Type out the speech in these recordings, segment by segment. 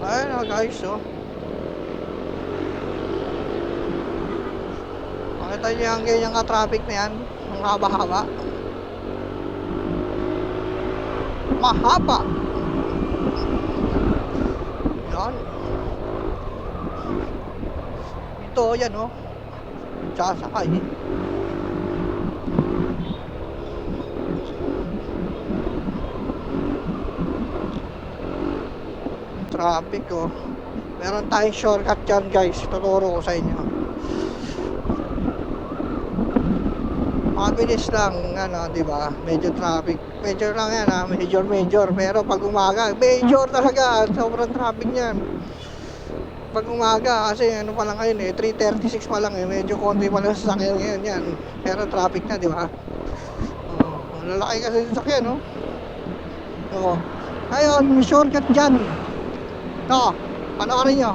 Oh, guys, oh. Makita niyo yung ganyan ka-traffic na yan. Ang haba-haba. Mahaba. Yan. Ito, yan oh. Sasakay. Traffic oh. Meron tayong shortcut dyan guys. Tuturo ko sa inyo. Mabilis lang, ano, di ba? Medyo traffic. Major lang yan, ha? Major, major. Pero pag umaga, major talaga. Sobrang traffic niyan. Pag umaga, kasi ano pa lang ngayon eh, 3.36 pa lang eh. Medyo konti pa lang sa sakyan ngayon yan. Pero traffic na, di ba? Oh, lalaki kasi sa sakyan, no? Oo. Ngayon, may shortcut dyan. Ito, panoorin nyo.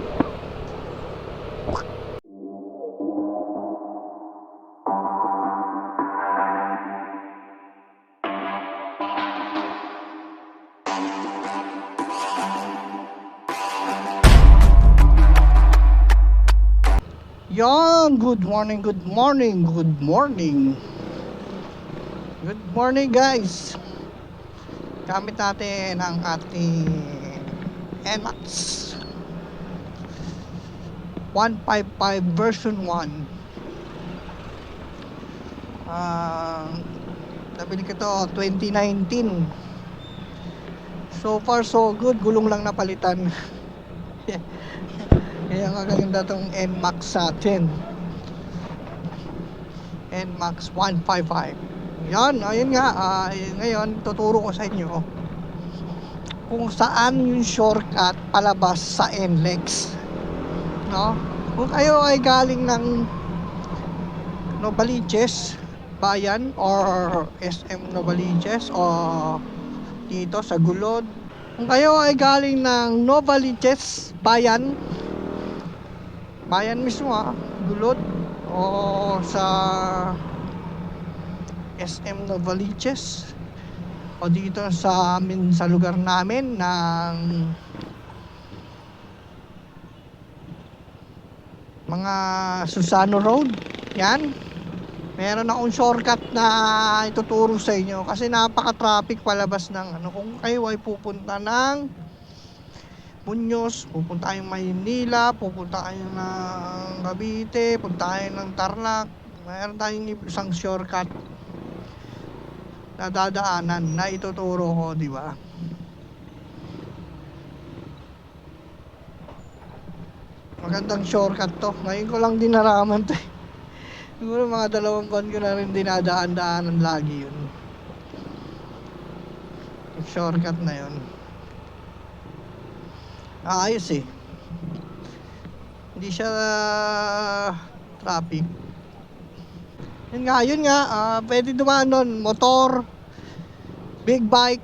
Yan, good morning, good morning, good morning. Good morning guys. Gamit natin ang ating NMAX 155 version 1. Ah, nabili ko to 2019. So far so good, gulong lang napalitan. Kaya nga ganda tong NMAX sa atin. NMAX 155. Yan, ayun nga. ah, ngayon, tuturo ko sa inyo kung saan yung shortcut palabas sa NLEX. No? Kung kayo ay galing ng Novaliches, Bayan, or SM Novaliches, o dito sa Gulod. Kung kayo ay galing ng Novaliches, Bayan, bayan mismo ah, Gulod o sa SM Novaliches o dito sa amin sa lugar namin ng mga Susano Road. Yan. Meron akong shortcut na ituturo sa inyo kasi napaka-traffic palabas ng ano. Kung kayo ay pupunta ng Muñoz, pupunta kayong Maynila, pupunta kayo ng Cavite, pupunta kayo ng Tarlac. Mayroon tayong isang shortcut na dadaanan na ituturo ko, di ba? Magandang shortcut to. Ngayon ko lang dinaraman to. eh. Siguro mga dalawang buwan ko na rin dinadaan-daanan lagi yun. Shortcut na yun. Ayos eh. Hindi siya ah, traffic. Yun nga, yun nga. ah, pwede dumaan nun. Motor, big bike,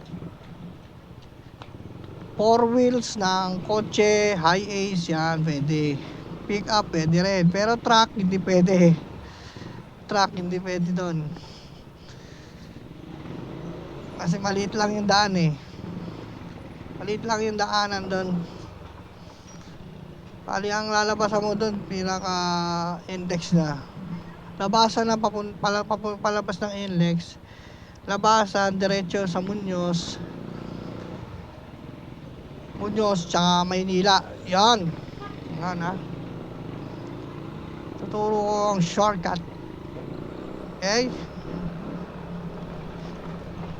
four wheels ng kotse, high ace, yan, pwede. Pick up, pwede rin. Pero truck, hindi pwede. Truck, hindi pwede doon. Kasi maliit lang yung daan eh. Maliit lang yung daanan doon. Pali ang lalabasan mo doon, pinaka index na. Labasan na papun, pala, papun, palabas ng index. Labasan, diretso sa Muñoz. Muñoz, tsaka Maynila. Yan. Yan ha. Tuturo ko ang shortcut. Okay?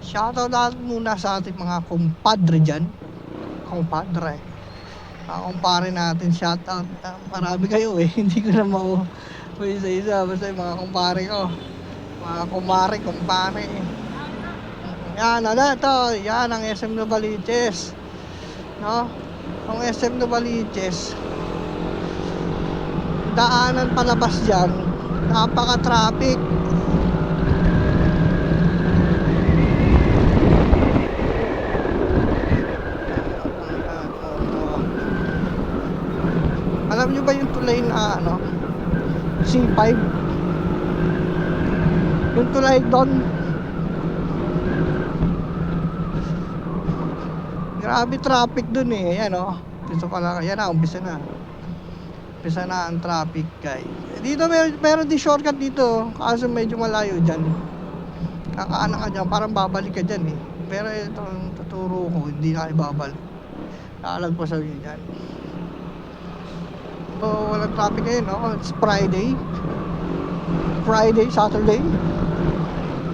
Shoutout out muna sa ating mga kumpadre dyan. Kumpadre. Ah, kumpare natin shoutout. Ah, marami kayo eh. Hindi ko na mau isa-isa. Basta yung mga kumpare ko. Mga kumare, kumpare. Yan, ano ito. Yan ang SM Novaliches. No? Ang SM Novaliches. Daanan palabas dyan. Napaka-traffic. Alam nyo ba yung tulay na ano? C5? Yung tulay doon. Grabe traffic doon eh. Ayan oh. Umpisa pa lang, yan na, umpisa na. Umpisa na ang traffic guys. Dito meron, meron din shortcut dito, kaso medyo malayo dyan. Kakaanan ka dyan, parang babalik ka dyan eh. Pero itong tuturo ko, hindi na kayo babalik. Naalag pa sa inyo dyan. So, walang traffic ngayon, no? It's Friday. Friday, Saturday.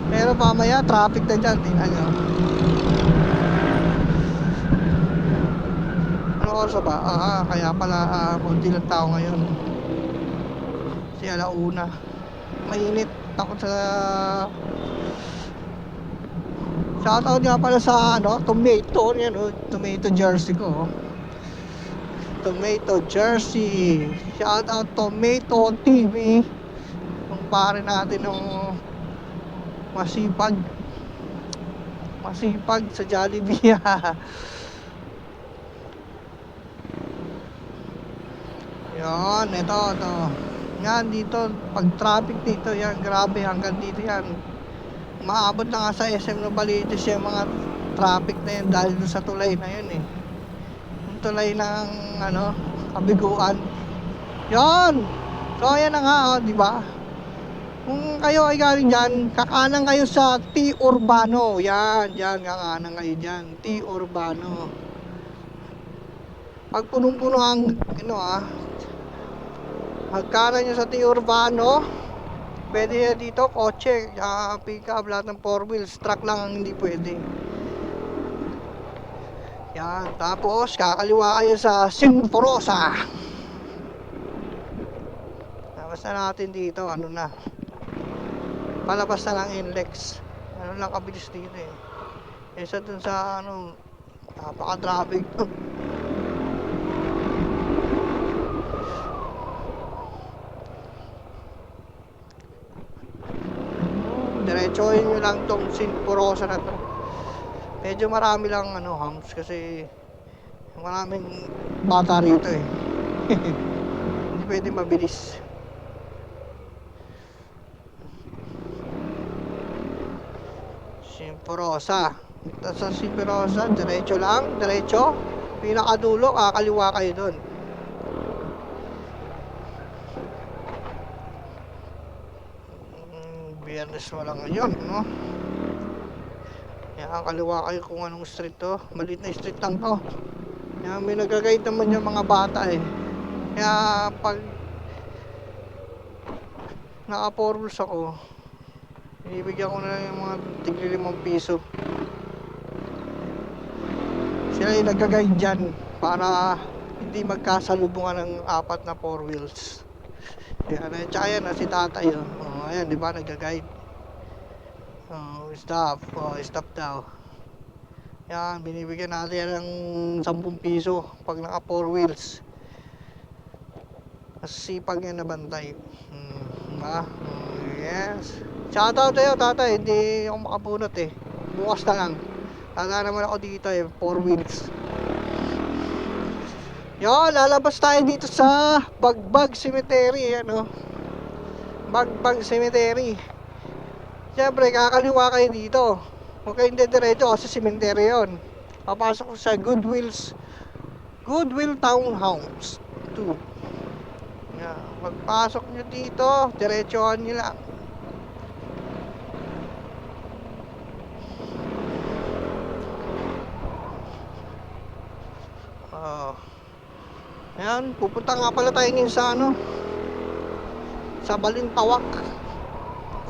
Pero mamaya, traffic na dyan. Tingnan nyo. Ano oras ba? Ah, ah, kaya pala, ah, konti lang tao ngayon. Kasi alauna. Mainit. Takot sa... Shoutout nga pala sa, ano, tomato. Yan, oh, tomato jersey ko. oh. Tomato jersey. Shoutout Tomato TV. Yung pare natin ng masipag. Masipag sa Jollibee. Yan, ito, ito. Yan, dito, pag traffic dito, yan, grabe, hanggang dito yan. Maabot na nga sa SM Novaliches yung mga traffic na yan dahil sa tulay na yun eh. Tulay ng, ano, kabiguan. Yan! So, ayan na nga, oh, di ba? Kung kayo ay galing dyan, kakanan kayo sa T. Urbano. Yan, yan, kakanan kayo dyan. T. Urbano. Pag punong-puno ang, ano ah, Magkano nyo sa T. Urbano, pwede dito, kotse, uh, pick up, lahat ng 4 wheels, truck lang ang hindi pwede. Yan, tapos kakaliwa kayo sa Simforosa. Tapos na natin dito, ano na, palabas na lang Inlex. Ano lang kabilis dito eh. Isa dun sa ano, napaka-traffic diretsohin nyo lang tong Sinporosa na to medyo marami lang ano humps kasi maraming bata rito eh. Hindi pwede mabilis. Sinporosa tapos sa Sinporosa diretso lang diretso. Pinakadulo kakaliwa kayo doon Mm, Biyernes wala ngayon, no? Yan, kaliwa kayo kung anong street to. Maliit na street lang to. Yan, may nagagayad naman yung mga bata eh. Kaya pag naka rules ako, binibigyan ko na lang yung mga tigli limang piso. Sila yung nagagayad dyan para hindi magkasalubungan ng apat na four wheels. Yan, at saka yan, ah, si tatay, oh. oh ayan, di ba, nag-guide. Oh, stop, oh, stop daw. Yan, binibigyan natin ng 10 piso pag naka 4 wheels. Mas sipag yan na bantay. Hmm, diba? Oh, yes. Shoutout tayo, tatay, hindi ako makabunot eh. Bukas na lang. Tanda naman ako dito eh, 4 wheels. Yo, lalabas tayo dito sa Bagbag Cemetery, ano. Bagbag Cemetery. Siyempre, kakaliwa kayo dito. Huwag kayong dediretso kasi cemetery yon. Papasok sa Goodwill's Goodwill Townhouse 2. Yeah, pagpasok nyo dito, diretsohan nyo lang. Oh. Ayan, pupunta nga pala tayo ngayon sa ano sa Balintawak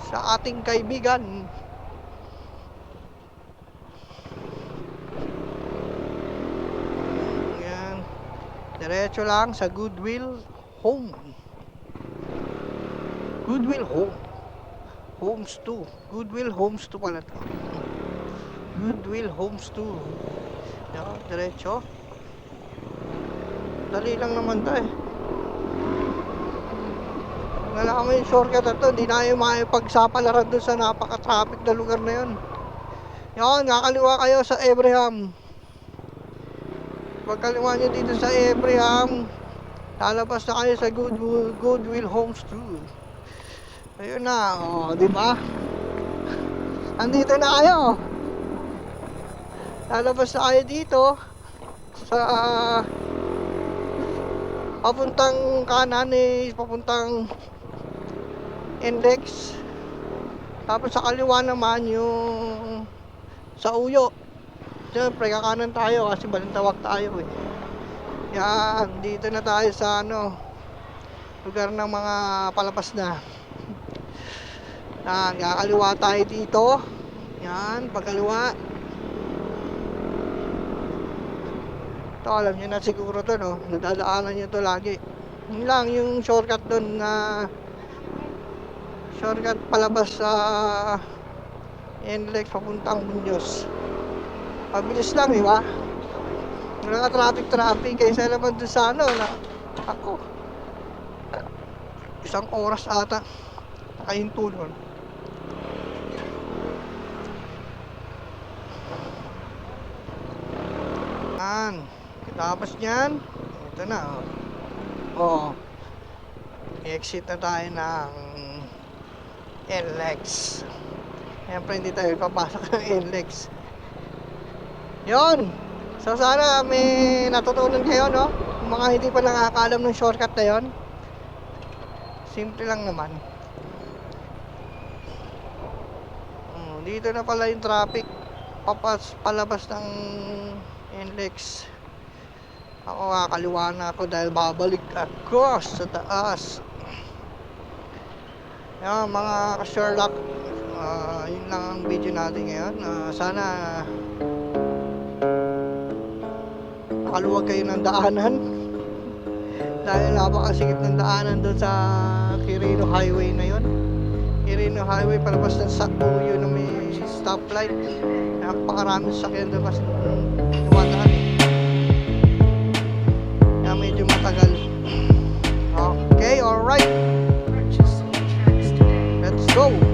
sa ating kaibigan. Ayan. Diretso lang sa Goodwill Home. Goodwill Home. Homes 2 Goodwill Homes 2 pala to. Goodwill Homes 2 Ayan, diretso. Dali lang naman to eh. Wala kami yung shortcut na to. Hindi na kayo makipagsapalaran doon sa napaka-traffic na lugar na yun. Yan, kakaliwa kayo sa Abraham. Pagkaliwa nyo dito sa Abraham, lalabas na kayo sa Goodwill, Goodwill Homes 2. Ayun na, oh, di ba? Andito na kayo. Lalabas na kayo dito sa papuntang kanan is papuntang index. Tapos sa kaliwa naman yung sa uyo. Siyempre kakanan tayo kasi balintawak tayo eh. Yan dito na tayo sa ano lugar ng mga palabas na. Yan kakaliwa tayo dito. Yan pagkaliwa. Ito alam nyo na siguro to no? Nadadaanan nyo to lagi. Yun lang yung shortcut doon na shortcut palabas sa NLEX papuntang Muñoz. Mabilis lang di ba? Wala ka traffic traffic. Kaysa naman doon sa ano na ako. Isang oras ata. Nakahinto nun. Yan. Tapos niyan ito na oh. Exit na tayo ng NLEX. Siyempre hindi tayo papasok ng NLEX. Yon So sana may natutunan kayo no? Yung mga hindi pa nakakaalam ng shortcut na yon Simple lang naman. Hmm, Dito na pala yung traffic. Papas, palabas ng NLEX. Ako kakaliwa na ako dahil babalik ako sa taas yan, mga ka-Sherlock, uh, yun lang ang video natin ngayon. Uh, sana nakaluwag kayo ng daanan. Dahil napakasikip ng daanan doon sa Quirino Highway na yun. Quirino Highway, palabas ng Satuyo na may stoplight. Napakaraming sakyan doon kasi dumadaan. Kaya medyo matagal. Okay, alright. go.